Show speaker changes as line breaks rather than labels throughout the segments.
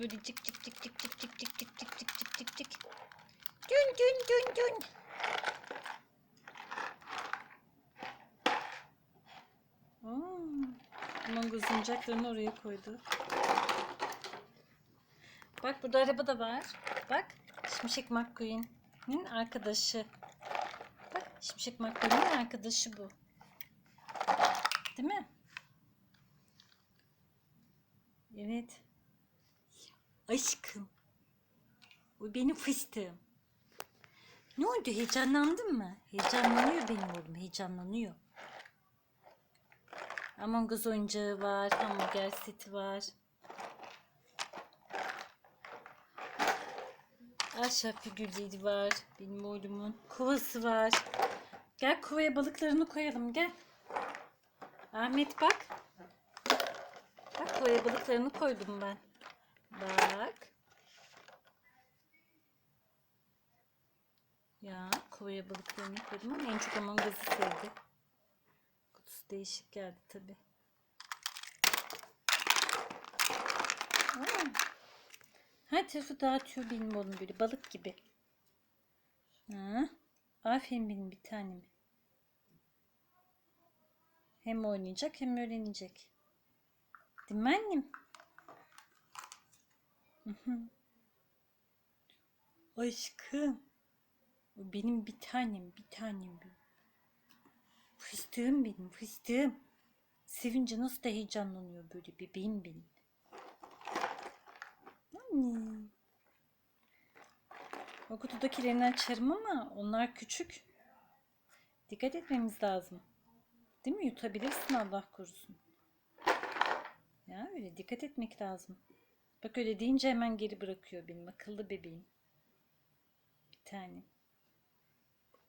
böyle cik cik cik cik cik cik cik cik cik cik cik cik cik. Dün dün dün dün. Hmm. Among oyuncaklarını oraya koydu. Bak burada araba da var. Bak Şimşek McQueen'in arkadaşı. Bak Şimşek McQueen'in arkadaşı bu. Değil mi? Evet. Aşkım. O benim fıstığım. Ne oldu? Heyecanlandın mı? Heyecanlanıyor benim oğlum. Heyecanlanıyor. Among Us oyuncağı var. Hamburger seti var. Ahşap figürleri var. Benim oğlumun. Kovası var. Gel kovaya balıklarını koyalım. Gel. Ahmet bak. Bak kovaya balıklarını koydum ben. Bak. Ya kovaya balıklarını koydum ama en çok Among Us'ı sevdi. Kutusu değişik geldi tabi. Her tarafı dağıtıyor benim oğlum böyle balık gibi. Ha? Aferin benim bir tanem. Hem oynayacak hem öğrenecek. Değil mi annem? Aşkım. O benim bir tanem, bir tanem. Fıstığım benim, fıstığım. Sevince nasıl da heyecanlanıyor böyle bebeğim benim. Anne. O kutudakilerini açarım ama onlar küçük. Dikkat etmemiz lazım. Değil mi? Yutabilirsin Allah korusun. Ya öyle dikkat etmek lazım. Bak öyle deyince hemen geri bırakıyor benim akıllı bebeğim. Bir tane.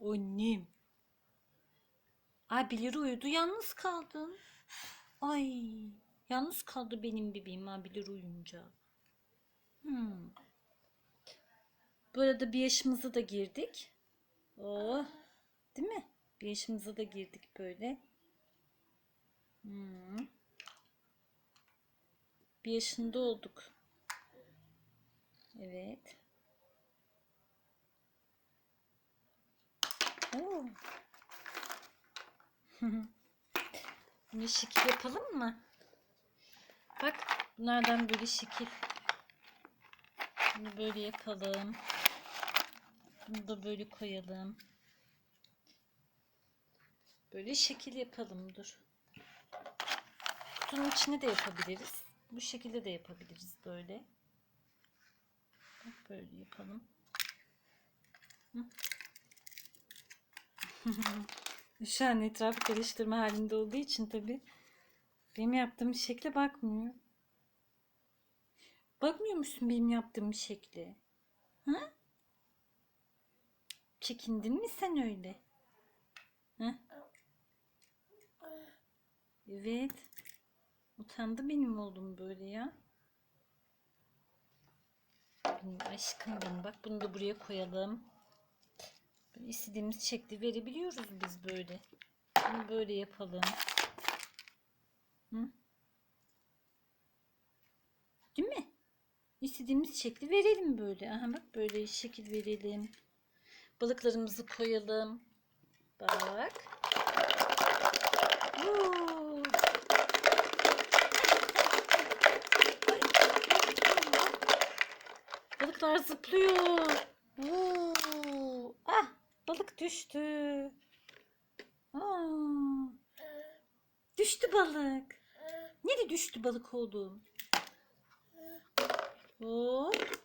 Annem. Abileri uyudu yalnız kaldım. Ay yalnız kaldı benim bebeğim abileri uyunca. Hmm. Bu arada bir yaşımıza da girdik. Oh, değil mi? Bir yaşımıza da girdik böyle. Hmm. Bir yaşında olduk. Evet. Oo. Bunu şekil yapalım mı? Bak bunlardan böyle şekil. Bunu böyle yapalım. Bunu da böyle koyalım. Böyle şekil yapalım. Dur. Kutunun içine de yapabiliriz. Bu şekilde de yapabiliriz böyle. Böyle yapalım. Hı. Şu an etrafı karıştırma halinde olduğu için tabi benim yaptığım şekle bakmıyor. Bakmıyor musun benim yaptığım şekle? Ha? Çekindin mi sen öyle? Ha? Evet. Utandı benim oğlum böyle ya. Benim aşkım benim. Bak bunu da buraya koyalım. Böyle istediğimiz şekli verebiliyoruz biz böyle. Bunu böyle yapalım. Hı? Değil mi? İstediğimiz şekli verelim böyle. Aha bak böyle şekil verelim. Balıklarımızı koyalım. Bak. Oo. Balıklar zıplıyor. Oo. Ah balık düştü. Aa. Düştü balık. Nereye düştü balık oğlum? Hop.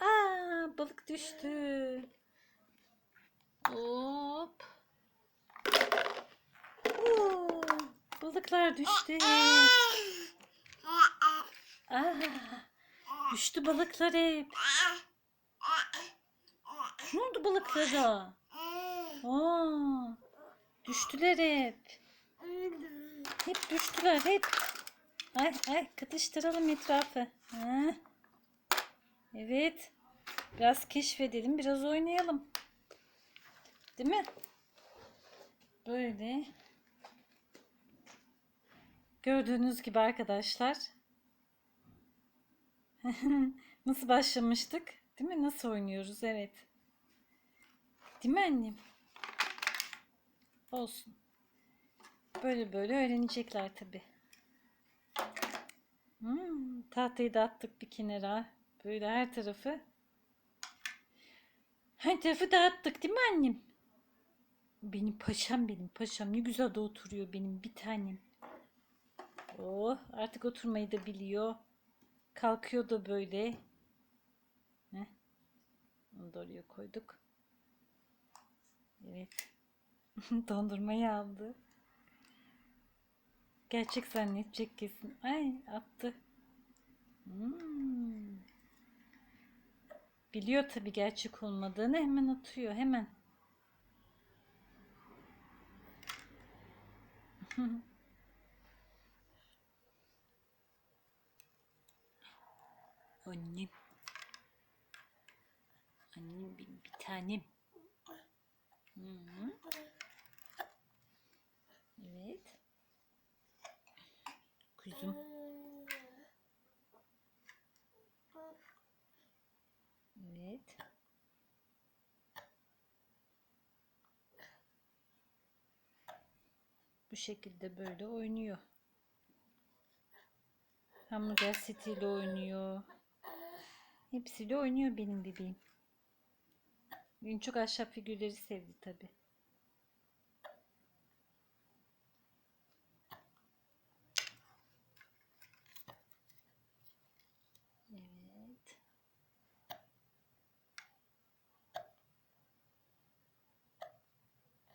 Aa balık düştü. Hop. Oo, balıklar düştü. Aa, düştü balıklar hep. Ne oldu balıklara? Aa, düştüler hep. Hep düştüler hep. Ay ay katıştıralım etrafı. Ha. Evet. Biraz keşfedelim, biraz oynayalım. Değil mi? Böyle. Gördüğünüz gibi arkadaşlar. Nasıl başlamıştık? Değil mi? Nasıl oynuyoruz? Evet. Değil mi annem? Olsun. Böyle böyle öğrenecekler tabi. Hmm, tahtayı da attık bir kenara. Böyle her tarafı. Her tarafı dağıttık değil mi annem? Benim paşam benim paşam. Ne güzel de oturuyor benim bir tanem. Oh artık oturmayı da biliyor. Kalkıyor da böyle. Heh. Onu da oraya koyduk. Evet. Dondurmayı aldı. Gerçek zannedecek kesin. Ay attı. Hmm. Biliyor tabii gerçek olmadığını hemen atıyor hemen. Annem. Annem benim bir tanem. Hı -hı. Evet. Kuzum. Evet. Bu şekilde böyle oynuyor. Hamburger setiyle oynuyor. Hepsiyle oynuyor benim bebeğim. En çok ahşap figürleri sevdi tabi. Evet.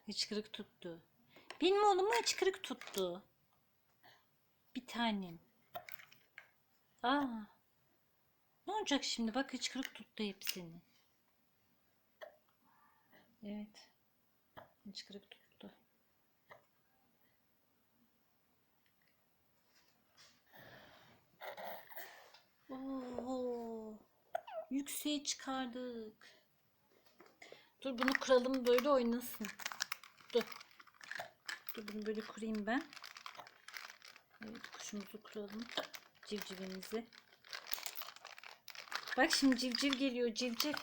Hıçkırık tuttu. Benim oğlumu hıçkırık tuttu. Bir tanem. Aa. Ne olacak şimdi? Bak hıçkırık tuttu hepsini. Evet. Hıçkırık tuttu. Oo. Yükseğe çıkardık. Dur bunu kuralım böyle oynasın. Dur. Dur bunu böyle kurayım ben. Evet kuşumuzu kuralım. Civcivimizi. Bak şimdi civciv geliyor civciv.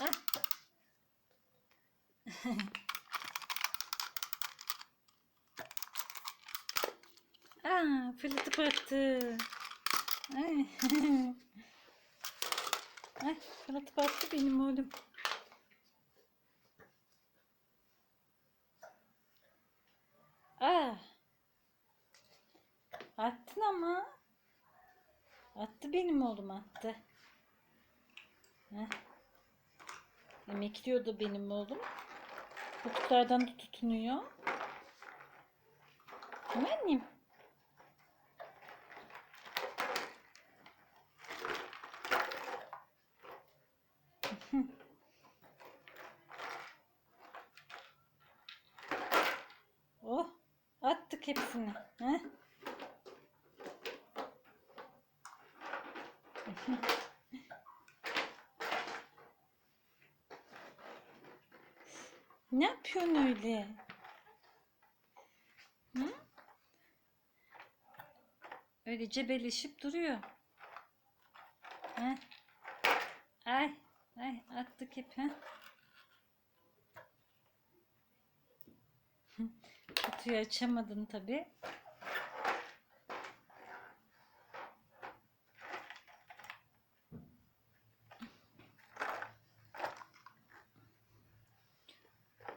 Aa, fırlatıp attı. Ay, fırlatıp attı benim oğlum. Aa. Attın ama. Attı benim oğlum attı. Heh. Emekliyordu benim oğlum. Kutuklardan da tutunuyor. Değil annem? oh, attık hepsini. Heh. Ne yapıyorsun öyle? Hı? Öyle cebelleşip duruyor. Heh. Ay, ay attık hep. Heh. Kutuyu açamadın tabi.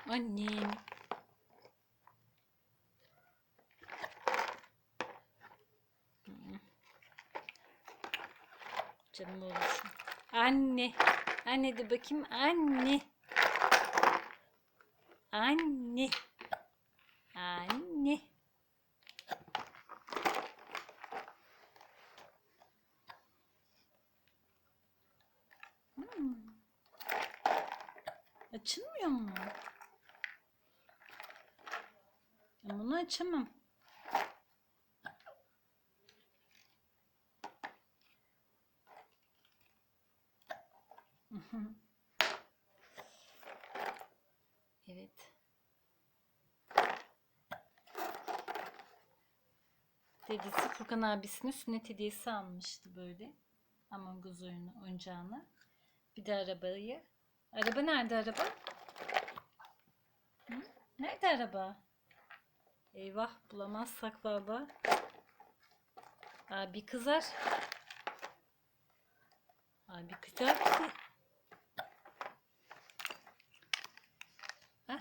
Annem. Canım olmuş. Anne. Anne de bakayım. Anne. Anne. Anne. Hmm. Açılmıyor mu? Ben bunu açamam. Evet. Dedesi Furkan abisine sünnet hediyesi almıştı böyle. Among Us oyunu, oyuncağını. Bir de arabayı. Araba nerede araba? Hı? Nerede araba? Eyvah bulamazsak baba. Abi kızar. Abi kızar bizi. Hah.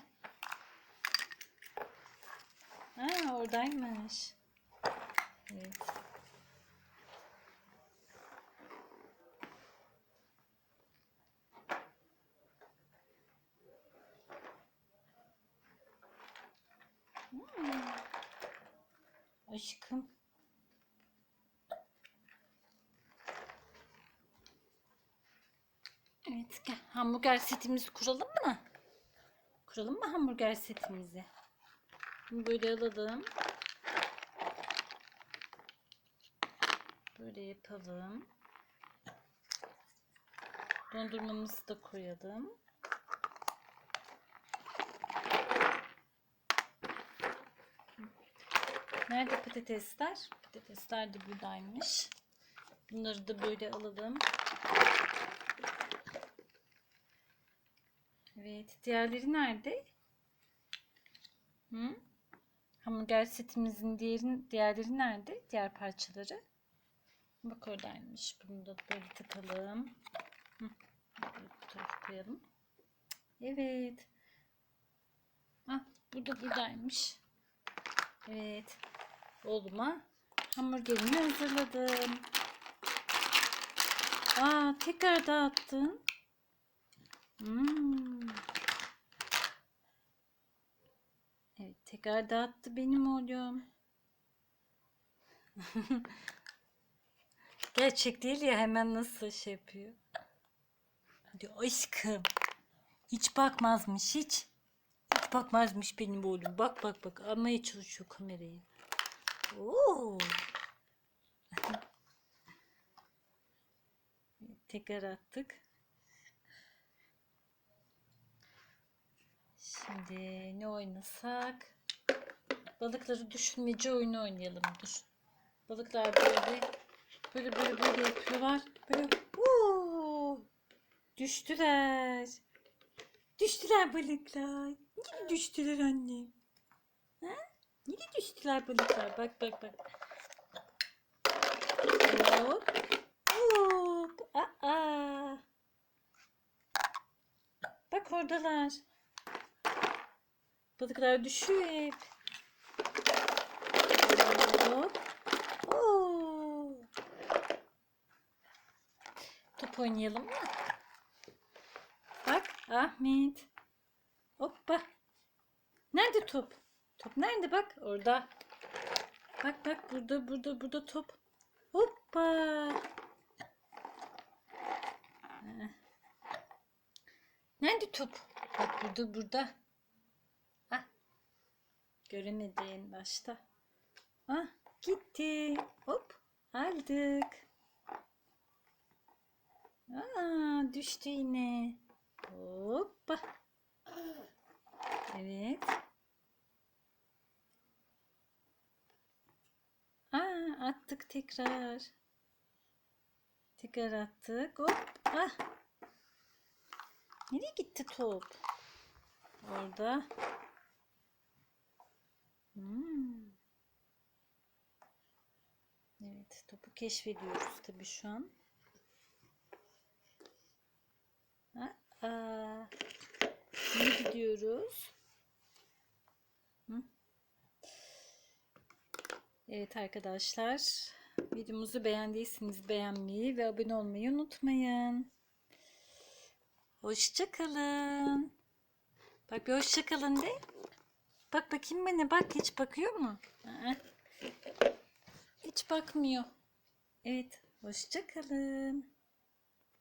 Ha oradaymış. Evet. Hmm. Aşkım. Evet gel. Hamburger setimizi kuralım mı? Kuralım mı hamburger setimizi? Böyle alalım. Böyle yapalım. Dondurmamızı da koyalım. Nerede patatesler? Patatesler de buradaymış. Bunları da böyle alalım. Evet. Diğerleri nerede? Hı? Hamburger setimizin diğerin, diğerleri nerede? Diğer parçaları. Bak oradaymış. Bunu da böyle takalım. Hı. Bu koyalım. Evet. Ah, burada buradaymış. Evet. Oğluma hamburgerimi hazırladım. Aa, tekrar dağıttın. Hmm. Evet, tekrar dağıttı benim oğlum. Gerçek değil ya hemen nasıl şey yapıyor. Hadi aşkım. Hiç bakmazmış hiç. Hiç bakmazmış benim oğlum. Bak bak bak almaya çalışıyor kamerayı. Oo. Tekrar attık. Şimdi ne oynasak? Balıkları düşünmece oyunu oynayalım. Dur. Balıklar böyle böyle böyle böyle yapıyorlar. Böyle Oo! Düştüler. Düştüler balıklar. Niye düştüler annem? Ha? Niye düştüler balıklar? Bak bak bak. Hop. Hop. Aa. Bak oradalar. Balıklar düşüyor hep. Hop. Oo. Oynayalım mı? Bak Ahmet. Hoppa. Nerede top? Top nerede bak? Orada. Bak bak burada burada burada top. Hoppa. Nerede top? Bak burada burada. Ah. Göremedim başta. Ah gitti. Hop aldık. Aa düştü yine. Hoppa. Evet. Aa attık tekrar. Tekrar attık. Hop. Ah. Nereye gitti top? Orada. Hmm. Evet, topu keşfediyoruz tabii şu an. Aa, ne gidiyoruz? Evet arkadaşlar, videomuzu beğendiyseniz beğenmeyi ve abone olmayı unutmayın. Hoşçakalın. Bak bir hoşçakalın de. Bak bakayım bana bak hiç bakıyor mu? Hiç bakmıyor. Evet hoşçakalın.